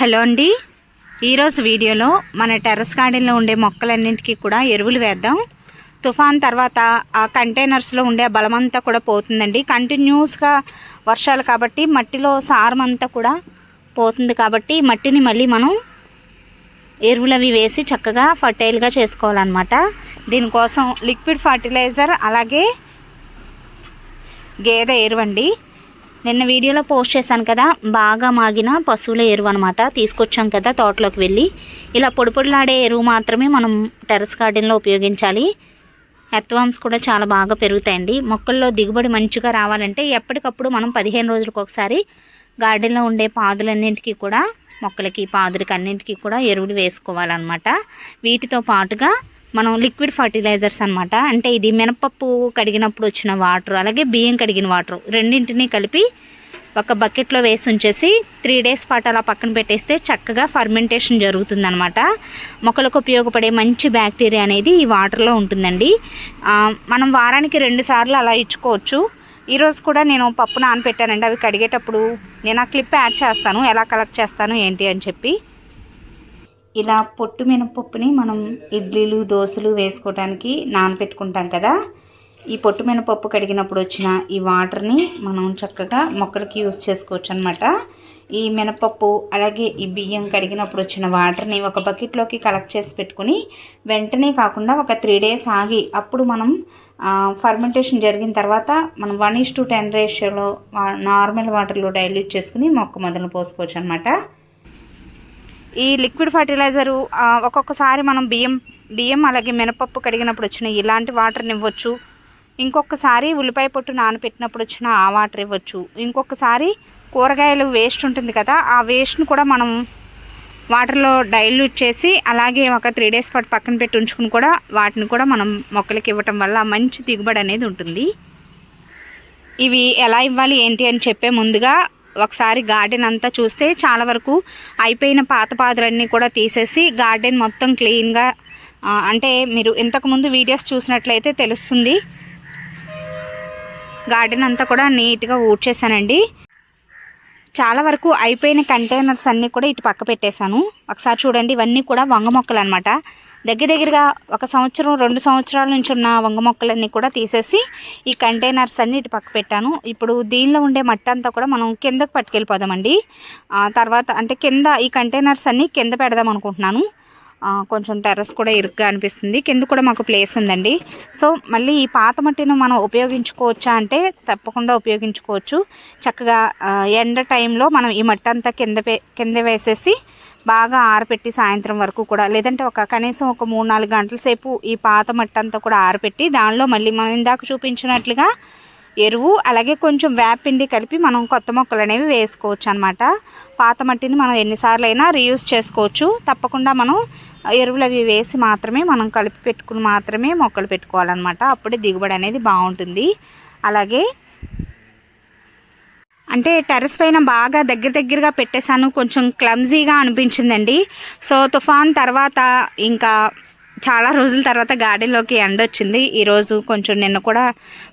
Hello అండి. ఈరోజు వీడియోలో మన టెర్రస్ గార్డెన్లో ఉండే మొక్కలన్నింటికీ కూడా ఎరువులు వేద్దాం. తుఫాన్ తర్వాత ఆ కంటైనర్స్లో ఉండే ఆ బలమంతా కూడా పోతుందండి. కంటిన్యూస్గా వర్షాలు కాబట్టి మట్టిలో సారం అంతా కూడా పోతుంది కాబట్టి మట్టిని మళ్ళీ మనం ఎరువులు అవి వేసి చక్కగా ఫర్టైల్గా చేసుకోవాలన్నమాట. దీనికోసం లిక్విడ్ ఫర్టిలైజర్ అలాగే గేదె ఎరువండి. నిన్న వీడియోలో పోస్ట్ చేశాను కదా బాగా మాగిన పశువుల ఎరువు అనమాట తీసుకొచ్చాం కదా తోటలోకి వెళ్ళి. ఇలా పొడి పొడిలాడే ఎరువు మాత్రమే మనం టెర్రస్ గార్డెన్లో ఉపయోగించాలి. ఎత్వామ్స్ కూడా చాలా బాగా పెరుగుతాయండి. మొక్కల్లో దిగుబడి మంచిగా రావాలంటే ఎప్పటికప్పుడు మనం పదిహేను రోజులకు ఒకసారి గార్డెన్లో ఉండే పాదులన్నింటికి కూడా మొక్కలకి పాదులకి అన్నింటికి కూడా ఎరువులు వేసుకోవాలన్నమాట. వీటితో పాటుగా మనం లిక్విడ్ ఫర్టిలైజర్స్ అనమాట అంటే ఇది మినపప్పు కడిగినప్పుడు వచ్చిన వాటర్ అలాగే బియ్యం కడిగిన వాటర్ రెండింటిని కలిపి ఒక బకెట్లో వేసి ఉంచేసి త్రీ డేస్ పాటు అలా పక్కన పెట్టేస్తే చక్కగా ఫర్మెంటేషన్ జరుగుతుందనమాట మొక్కలకు ఉపయోగపడే మంచి బ్యాక్టీరియా అనేది ఈ వాటర్లో ఉంటుందండి. మనం వారానికి రెండు సార్లు అలా ఇచ్చుకోవచ్చు. ఈరోజు కూడా నేను పప్పు నానపెట్టానండి అవి కడిగేటప్పుడు. నేను ఆ క్లిప్ యాడ్ చేస్తాను ఎలా కలెక్ట్ చేస్తాను ఏంటి అని చెప్పి. ఇలా పొట్టు మినపప్పుని మనం ఇడ్లీలు దోశలు వేసుకోవడానికి నానబెట్టుకుంటాం కదా. ఈ పొట్టు మినపప్పు కడిగినప్పుడు వచ్చిన ఈ వాటర్ని మనం చక్కగా మొక్కలకి యూస్ చేసుకోవచ్చు అనమాట ఈ మినపప్పు అలాగే ఈ బియ్యం కడిగినప్పుడు వచ్చిన వాటర్ని ఒక బకెట్లోకి కలెక్ట్ చేసి పెట్టుకుని వెంటనే కాకుండా ఒక త్రీ డేస్ ఆగి అప్పుడు మనం ఫర్మెంటేషన్ జరిగిన తర్వాత మనం వన్ ఇస్ టు టెన్ రేషియోలో నార్మల్ వాటర్లో డైల్యూట్ చేసుకుని మొక్క మొదలు పోసుకోవచ్చు అనమాట ఈ లిక్విడ్ ఫర్టిలైజరు ఒక్కొక్కసారి మనం బియ్యం బియ్యం అలాగే మినపప్పు కడిగినప్పుడు వచ్చిన ఇలాంటి వాటర్ని ఇవ్వచ్చు. ఇంకొకసారి ఉల్లిపాయ పొట్టు నానబెట్టినప్పుడు వచ్చిన ఆ వాటర్ ఇవ్వచ్చు. ఇంకొకసారి కూరగాయలు వేస్ట్ ఉంటుంది కదా ఆ వేస్ట్ని కూడా మనం వాటర్లో డైల్యూట్ చేసి అలాగే ఒక త్రీ డేస్ పాటు పక్కన పెట్టి ఉంచుకుని కూడా వాటిని కూడా మనం మొక్కలకి ఇవ్వటం వల్ల మంచి దిగుబడి అనేది ఉంటుంది. ఇవి ఎలా ఇవ్వాలి ఏంటి అని చెప్పే ముందుగా ఒకసారి గార్డెన్ అంతా చూస్తే చాలా వరకు అయిపోయిన పాత పాదులన్నీ కూడా తీసేసి గార్డెన్ మొత్తం క్లీన్గా అంటే మీరు ఇంతకుముందు వీడియోస్ చూసినట్లయితే తెలుస్తుంది. గార్డెన్ అంతా కూడా నీట్గా ఊడ్చేసానండి. చాలా వరకు అయిపోయిన కంటైనర్స్ అన్నీ కూడా ఇటు పక్క పెట్టేశాను. ఒకసారి చూడండి ఇవన్నీ కూడా వంగ మొక్కలు అనమాట దగ్గర దగ్గరగా ఒక సంవత్సరం రెండు సంవత్సరాల నుంచి ఉన్న వంగ మొక్కలన్నీ కూడా తీసేసి ఈ కంటైనర్స్ అన్ని ఇటు పక్క పెట్టాను. ఇప్పుడు దీనిలో ఉండే మట్టి అంతా కూడా మనం కిందకు పట్టుకెళ్ళిపోదామండి. తర్వాత అంటే కింద ఈ కంటైనర్స్ అన్నీ కింద పెడదాం అనుకుంటున్నాను. కొంచెం టెర్రస్ కూడా ఇరుగ్గా అనిపిస్తుంది. కింద కూడా మాకు ప్లేస్ ఉందండి. సో మళ్ళీ ఈ పాత మట్టిని మనం ఉపయోగించుకోవచ్చా అంటే తప్పకుండా ఉపయోగించుకోవచ్చు. చక్కగా ఎండ టైంలో మనం ఈ మట్టి అంతా కింద పే- కింద వేసేసి బాగా ఆరపెట్టి సాయంత్రం వరకు కూడా లేదంటే ఒక కనీసం ఒక మూడు నాలుగు గంటల సేపు ఈ పాత మట్టి అంతా కూడా ఆరపెట్టి దానిలో మళ్ళీ మనం ఇందాక చూపించినట్లుగా ఎరువు అలాగే కొంచెం వేపిండి కలిపి మనం కొత్త మొక్కలు అనేవి వేసుకోవచ్చు అనమాట పాత మట్టిని మనం ఎన్నిసార్లు అయినా రీయూజ్ చేసుకోవచ్చు. తప్పకుండా మనం ఎరువులు అవి వేసి మాత్రమే మనం కలిపి పెట్టుకుని మాత్రమే మొక్కలు పెట్టుకోవాలన్నమాట. అప్పుడే దిగుబడి అనేది బాగుంటుంది. అలాగే అంటే టెర్రస్ పైన బాగా దగ్గర దగ్గరగా పెట్టేశాను. కొంచెం క్లమ్జీగా అనిపించిందండి. సో తుఫాన్ తర్వాత ఇంకా చాలా రోజుల తర్వాత గార్డెన్లోకి ఎండ వచ్చింది. ఈరోజు కొంచెం నిన్న కూడా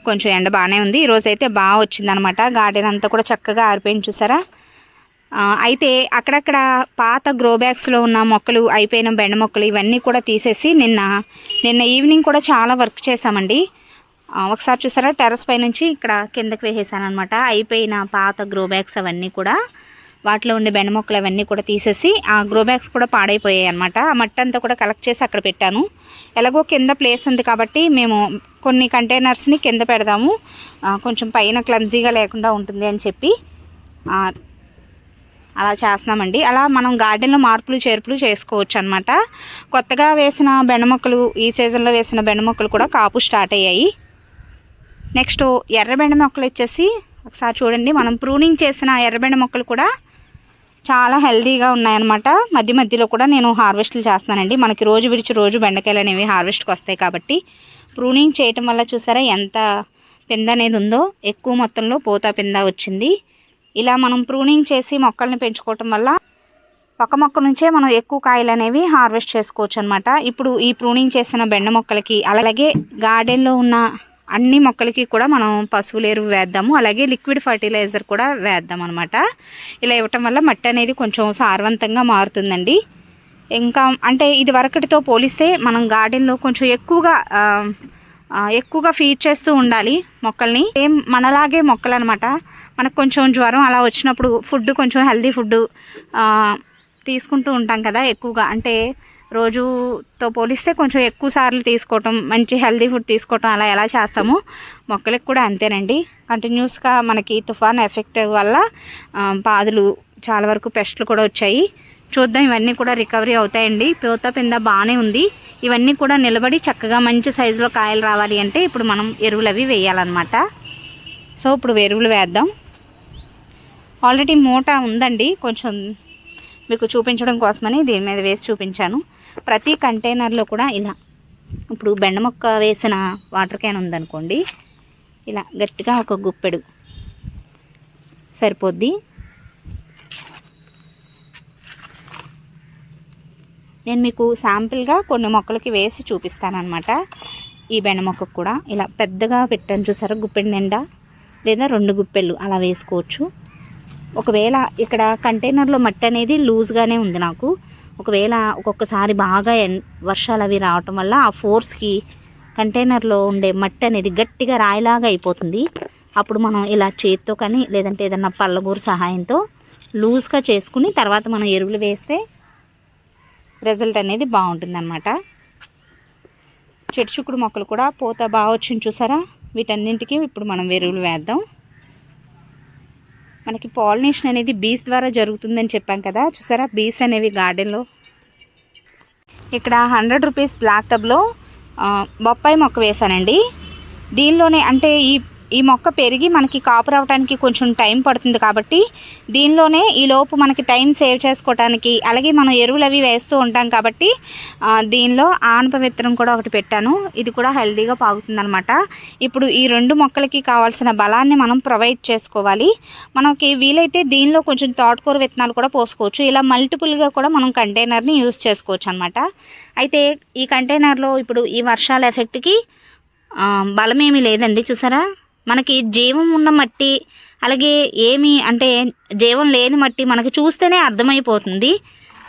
కొంచెం ఎండ బాగానే ఉంది. ఈరోజు అయితే బాగా వచ్చిందనమాట గార్డెన్ అంతా కూడా చక్కగా ఆరిపోయింది చూసారా? అయితే అక్కడక్కడ పాత గ్రో బ్యాగ్స్లో ఉన్న మొక్కలు అయిపోయిన బెండ మొక్కలు ఇవన్నీ కూడా తీసేసి నిన్న నిన్న ఈవినింగ్ కూడా చాలా వర్క్ చేశామండి. ఒకసారి చూసారా? టెర్రస్ పై నుంచి ఇక్కడ కిందకి వేసేసాను అనమాట అయిపోయిన పాత గ్రో బ్యాగ్స్ అవన్నీ కూడా వాటిలో ఉండే బెండ మొక్కలు అవన్నీ కూడా తీసేసి ఆ గ్రో బ్యాగ్స్ కూడా పాడైపోయాయి అనమాట ఆ మట్టి అంతా కూడా కలెక్ట్ చేసి అక్కడ పెట్టాను. ఎలాగో కింద ప్లేస్ ఉంది కాబట్టి మేము కొన్ని కంటైనర్స్ని కింద పెడదాము. కొంచెం పైన క్లమ్జీగా లేకుండా ఉంటుంది అని చెప్పి అలా చేస్తున్నామండి. అలా మనం గార్డెన్లో మార్పులు చేర్పులు చేసుకోవచ్చు అనమాట కొత్తగా వేసిన బెండ మొక్కలు ఈ సీజన్లో వేసిన బెండ మొక్కలు కూడా కాపు స్టార్ట్ అయ్యాయి. నెక్స్ట్ ఎర్రబెండ మొక్కలు వచ్చేసి ఒకసారి చూడండి. మనం ప్రూనింగ్ చేసిన ఎర్రబెండ మొక్కలు కూడా చాలా హెల్దీగా ఉన్నాయన్నమాట. మధ్య మధ్యలో కూడా నేను హార్వెస్ట్లు చేస్తానండి మనకి రోజు విడిచి రోజు బెండకాయలు అనేవి హార్వెస్ట్కి వస్తాయి కాబట్టి. ప్రూనింగ్ చేయటం వల్ల చూసారా ఎంత పింద అనేది ఉందో? ఎక్కువ మొత్తంలో పోతా పింద వచ్చింది. ఇలా మనం ప్రూనింగ్ చేసి మొక్కల్ని పెంచుకోవటం వల్ల ఒక మొక్క నుంచే మనం ఎక్కువ కాయలు అనేవి హార్వెస్ట్ చేసుకోవచ్చు అనమాట ఇప్పుడు ఈ ప్రూనింగ్ చేసిన బెండ మొక్కలకి అలాగే గార్డెన్లో ఉన్న అన్ని మొక్కలకి కూడా మనం పశువుల ఎరువు వేద్దాము. అలాగే లిక్విడ్ ఫర్టిలైజర్ కూడా వేద్దాం అనమాట ఇలా ఇవ్వటం వల్ల మట్టి అనేది కొంచెం సారవంతంగా మారుతుందండి. ఇంకా అంటే ఇది వరకటితో పోలిస్తే మనం గార్డెన్లో కొంచెం ఎక్కువగా ఎక్కువగా ఫీడ్ చేస్తూ ఉండాలి మొక్కల్ని. ఏం మనలాగే మొక్కలు అనమాట మనకు కొంచెం జ్వరం అలా వచ్చినప్పుడు ఫుడ్ కొంచెం హెల్దీ ఫుడ్ తీసుకుంటూ ఉంటాం కదా ఎక్కువగా. అంటే రోజుతో పోలిస్తే కొంచెం ఎక్కువ సార్లు తీసుకోవటం మంచి హెల్దీ ఫుడ్ తీసుకోవటం అలా ఎలా చేస్తామో మొక్కలకు కూడా అంతేనండి. కంటిన్యూస్గా మనకి తుఫాన్ ఎఫెక్ట్ వల్ల పాదులు చాలా వరకు పెస్ట్లు కూడా వచ్చాయి. చూద్దాం ఇవన్నీ కూడా రికవరీ అవుతాయండి. పూత పింద బాగానే ఉంది. ఇవన్నీ కూడా నిలబడి చక్కగా మంచి సైజులో కాయలు రావాలి అంటే ఇప్పుడు మనం ఎరువులు అవి వేయాలన్నమాట. సో ఇప్పుడు ఎరువులు వేద్దాం. ఆల్రెడీ మూట ఉందండి. కొంచెం మీకు చూపించడం కోసమని దీని మీద వేసి చూపించాను. ప్రతి కంటైనర్లో కూడా ఇలా. ఇప్పుడు బెండ మొక్క వేసిన వాటర్ క్యాన్ ఉందనుకోండి ఇలా గట్టిగా ఒక గుప్పెడు సరిపోద్ది. నేను మీకు శాంపిల్గా కొన్ని మొక్కలకి వేసి చూపిస్తానమాట ఈ బెండ మొక్కకు కూడా ఇలా పెద్దగా పెట్టాను చూసారా గుప్పెడు నిండా లేదా రెండు గుప్పెళ్ళు అలా వేసుకోవచ్చు. ఒకవేళ ఇక్కడ కంటైనర్లో మట్టి అనేది లూజ్గానే ఉంది నాకు. ఒకవేళ ఒక్కొక్కసారి బాగా ఎన్ వర్షాలు అవి రావటం వల్ల ఆ ఫోర్స్కి కంటైనర్లో ఉండే మట్టి అనేది గట్టిగా రాయిలాగా అయిపోతుంది. అప్పుడు మనం ఇలా చేత్తో కానీ లేదంటే ఏదన్నా పళ్ళగూరు సహాయంతో లూజ్గా చేసుకుని తర్వాత మనం ఎరువులు వేస్తే రిజల్ట్ అనేది బాగుంటుంది అనమాట చెట్టు చుక్కుడు మొక్కలు కూడా పూత బాగా వచ్చింది చూసారా? వీటన్నింటికి ఇప్పుడు మనం ఎరువులు వేద్దాం. మనకి పాలినేషన్ అనేది బీస్ ద్వారా జరుగుతుందని చెప్పాం కదా. చూసారా? బీస్ అనేవి గార్డెన్లో. ఇక్కడ హండ్రెడ్ రూపీస్ బ్లాక్ టబ్లో బొప్పాయి మొక్క వేశానండి దీనిలోనే అంటే ఈ ఈ మొక్క పెరిగి మనకి కాపు రావడానికి కొంచెం టైం పడుతుంది కాబట్టి దీనిలోనే ఈ లోపు మనకి టైం సేవ్ చేసుకోవడానికి అలాగే మనం ఎరువులు అవి వేస్తూ ఉంటాం కాబట్టి దీనిలో ఆనప విత్తనం కూడా ఒకటి పెట్టాను. ఇది కూడా హెల్దీగా పాగుతుందనమాట ఇప్పుడు ఈ రెండు మొక్కలకి కావాల్సిన బలాన్ని మనం ప్రొవైడ్ చేసుకోవాలి. మనకి వీలైతే దీనిలో కొంచెం తోటకూర విత్తనాలు కూడా పోసుకోవచ్చు. ఇలా మల్టిపుల్గా కూడా మనం కంటైనర్ని యూజ్ చేసుకోవచ్చు అనమాట అయితే ఈ కంటైనర్లో ఇప్పుడు ఈ వర్షాల ఎఫెక్ట్కి బలమేమీ లేదండి. చూసారా? మనకి జీవం ఉన్న మట్టి అలాగే ఏమి అంటే జీవం లేని మట్టి మనకి చూస్తేనే అర్థమైపోతుంది.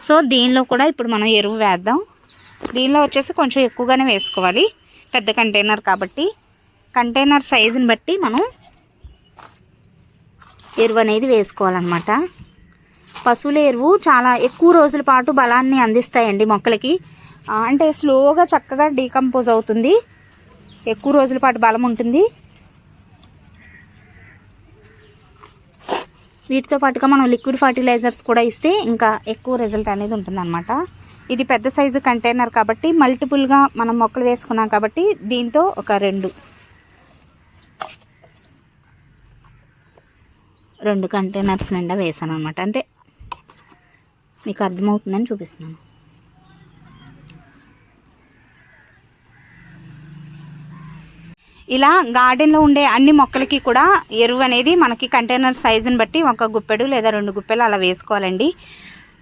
సో దీనిలో కూడా ఇప్పుడు మనం ఎరువు వేద్దాం. దీనిలో వచ్చేసి కొంచెం ఎక్కువగానే వేసుకోవాలి. పెద్ద కంటైనర్ కాబట్టి. కంటైనర్ సైజుని బట్టి మనం ఎరువు అనేది వేసుకోవాలన్నమాట. పశువుల ఎరువు చాలా ఎక్కువ రోజుల పాటు బలాన్ని అందిస్తాయండి మొక్కలకి. అంటే స్లోగా చక్కగా డీకంపోజ్ అవుతుంది. ఎక్కువ రోజుల పాటు బలం ఉంటుంది. వీటితో పాటుగా మనం లిక్విడ్ ఫర్టిలైజర్స్ కూడా ఇస్తే ఇంకా ఎక్కువ రిజల్ట్ అనేది ఉంటుందన్నమాట. ఇది పెద్ద సైజు కంటైనర్ కాబట్టి మల్టిపుల్గా మనం మొక్కలు వేసుకున్నాం కాబట్టి దీంతో ఒక రెండు. రెండు కంటైనర్స్ నిండా వేసాను అనమాట అంటే మీకు అర్థమవుతుందని చూపిస్తున్నాను. ఇలా గార్డెన్లో ఉండే అన్ని మొక్కలకి కూడా ఎరువు అనేది మనకి కంటైనర్ సైజుని బట్టి ఒక గుప్పెడు లేదా రెండు గుప్పెలు అలా వేసుకోవాలండి.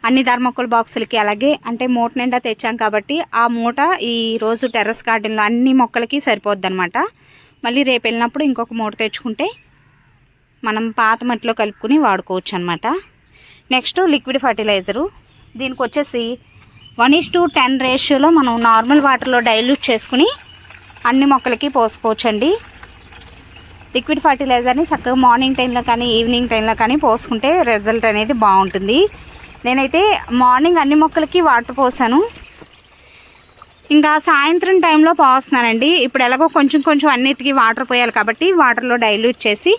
అన్ని ధర్మకోల్ బాక్సులకి అలాగే అంటే మూట నిండా తెచ్చాం కాబట్టి ఆ మూట ఈ రోజు టెర్రస్ గార్డెన్లో అన్ని మొక్కలకి సరిపోద్ది అనమాట మళ్ళీ రేపు వెళ్ళినప్పుడు ఇంకొక మూట తెచ్చుకుంటే మనం పాత మట్టిలో కలుపుకుని వాడుకోవచ్చు అనమాట నెక్స్ట్ లిక్విడ్ ఫర్టిలైజరు. దీనికి వచ్చేసి వన్ ఈస్ టు టెన్ రేషియోలో మనం నార్మల్ వాటర్లో డైల్యూట్ చేసుకుని అన్ని మొక్కలకి పోసుకోవచ్చండి. లిక్విడ్ ఫర్టిలైజర్ని చక్కగా మార్నింగ్ టైంలో కానీ ఈవినింగ్ టైంలో కానీ పోసుకుంటే రిజల్ట్ అనేది బాగుంటుంది. నేనైతే మార్నింగ్ అన్ని మొక్కలకి వాటర్ పోసాను. ఇంకా సాయంత్రం టైంలో పోస్తున్నానండి. ఇప్పుడు ఎలాగో కొంచెం కొంచెం అన్నిటికీ వాటర్ పోయాలి కాబట్టి వాటర్లో డైల్యూట్ చేసి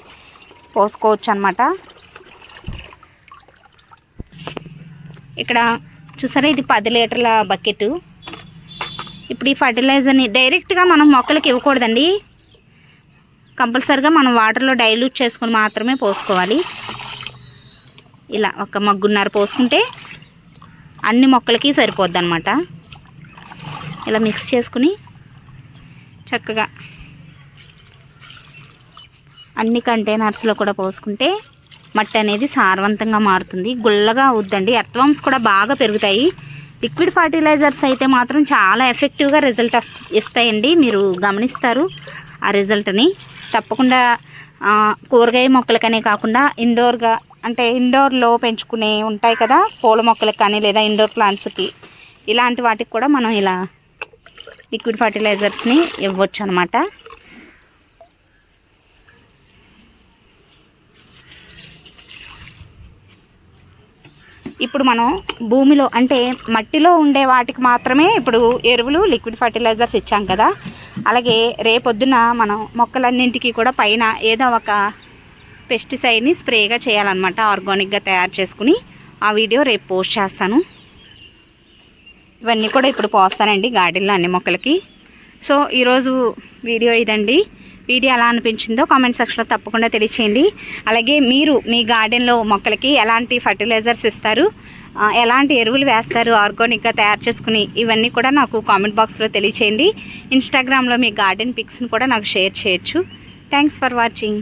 పోసుకోవచ్చు అనమాట ఇక్కడ చూసారా ఇది పది లీటర్ల బకెట్. ఇప్పుడు ఈ ఫర్టిలైజర్ని డైరెక్ట్గా మనం మొక్కలకి ఇవ్వకూడదండి. కంపల్సరిగా మనం వాటర్లో డైల్యూట్ చేసుకొని మాత్రమే పోసుకోవాలి. ఇలా ఒక మగ్గున్నర పోసుకుంటే అన్ని మొక్కలకి సరిపోద్ది అనమాట ఇలా మిక్స్ చేసుకుని చక్కగా అన్ని కంటైనర్స్లో కూడా పోసుకుంటే మట్టి అనేది సారవంతంగా మారుతుంది. గుల్లగా అవుద్దండి. ఎర్త్వామ్స్ కూడా బాగా పెరుగుతాయి. లిక్విడ్ ఫర్టిలైజర్స్ అయితే మాత్రం చాలా ఎఫెక్టివ్గా రిజల్ట్ ఇస్తాయండి. మీరు గమనిస్తారు ఆ రిజల్ట్ని. తప్పకుండా కూరగాయ మొక్కలకనే కాకుండా ఇండోర్గా అంటే ఇండోర్లో పెంచుకునే ఉంటాయి కదా పూల మొక్కలకు కానీ లేదా ఇండోర్ ప్లాంట్స్కి. ఇలాంటి వాటికి కూడా మనం ఇలా లిక్విడ్ ఫర్టిలైజర్స్ని ఇవ్వచ్చు అనమాట ఇప్పుడు మనం భూమిలో అంటే మట్టిలో ఉండే వాటికి మాత్రమే ఇప్పుడు ఎరువులు లిక్విడ్ ఫర్టిలైజర్స్ ఇచ్చాం కదా. అలాగే రేపొద్దున మనం మొక్కలన్నింటికి కూడా పైన ఏదో ఒక పెస్టిసైడ్ని స్ప్రేగా చేయాలన్నమాట ఆర్గానిక్గా తయారు చేసుకుని. ఆ వీడియో రేపు పోస్ట్ చేస్తాను. ఇవన్నీ కూడా ఇప్పుడు పోస్తానండి గార్డెన్లో అన్ని మొక్కలకి. సో ఈరోజు వీడియో ఇదండి. వీడియో ఎలా అనిపించిందో కామెంట్ సెక్షన్లో తప్పకుండా తెలియచేయండి. అలాగే మీరు మీ గార్డెన్లో మొక్కలకి ఎలాంటి ఫర్టిలైజర్స్ ఇస్తారు ఎలాంటి ఎరువులు వేస్తారు ఆర్గానిక్గా తయారు చేసుకుని ఇవన్నీ కూడా నాకు కామెంట్ బాక్స్లో తెలియచేయండి. ఇన్స్టాగ్రామ్లో మీ గార్డెన్ పిక్స్ని కూడా నాకు షేర్ చేయొచ్చు. Thanks for watching.